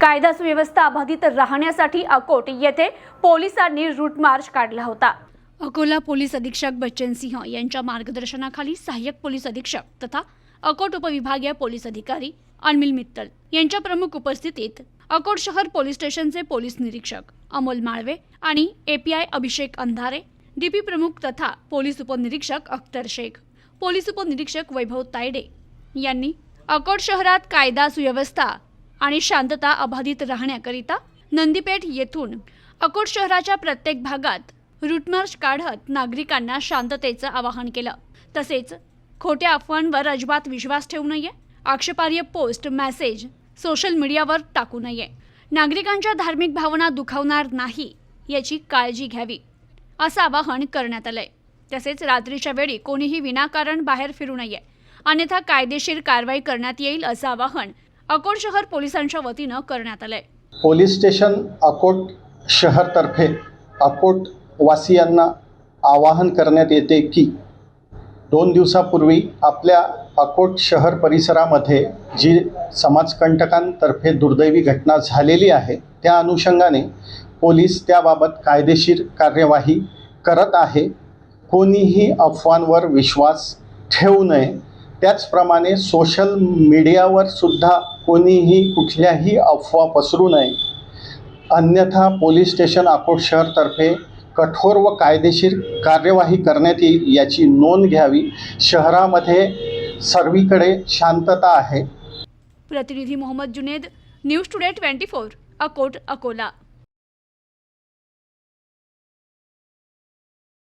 कायदा सुव्यवस्था अबाधित राहण्यासाठी अकोट येथे पोलिसांनी रूट मार्च काढला होता. अकोला पोलीस अधीक्षक बच्चन सिंह यांच्या मार्गदर्शनाखाली सहाय्यक पोलीस अधीक्षक तथा अकोट उपविभागीय पोलीस अधिकारी अनमिल मित्तल यांच्या प्रमुख उपस्थितीत अकोट शहर पोलीस स्टेशनचे पोलीस निरीक्षक अमोल माळवे आणि एपीआय अभिषेक अंधारे डीपी प्रमुख तथा पोलीस उपनिरीक्षक अख्तर शेख पोलीस उपनिरीक्षक वैभव तायडे यांनी अकोट शहरात कायदा सुव्यवस्था आणि शांतता अबाधित राहण्याकरिता नंदीपेठ येथून अकोट शहराच्या प्रत्येक भागात रूटमार्च काढत नागरिकांना शांततेचं आवाहन केलं. तसेच खोट्या अफवांवर अजिबात विश्वास ठेवू नये आक्षेपार्ह पोस्ट मेसेज सोशल मीडियावर टाकू नये. नागरिकांच्या धार्मिक भावना दुखावणार नाही याची काळजी घ्यावी असं आवाहन करण्यात आलंय. तसेच रात्रीच्या वेळी कोणीही विनाकारण बाहेर फिरू नये. अन्यथा कायदेशीर कारवाई करण्यात येईल असं आवाहन अकोट शहर पोलिसांच्या वतीनं करण्यात आलंय. पोलीस स्टेशन अकोट शहरतर्फे अकोट वासियांना आवाहन करण्यात येते की दोन दिवसापूर्वी आपल्या अकोट शहर परिसरामध्ये जी समाजकंटकांतर्फे दुर्दैवी घटना झालेली आहे त्या अनुषंगाने पोलीस त्याबाबत कायदेशीर कार्यवाही करत आहे. कोणीही अफवांवर विश्वास ठेवू नये त्याचप्रमाणे सोशल मीडियावर सुद्धा कोणीही कुठल्याही अफवा पसरू नये. अन्यथा पोलीस स्टेशन अकोट शहरतर्फे कठोर व कायदेशीर कार्यवाही करण्यात येईल याची नोंद घ्यावी. शहरामध्ये सर्वीकडे शांतता आहे. प्रतिनिधी Mohammed Junaid news today twenty four Akot Akola.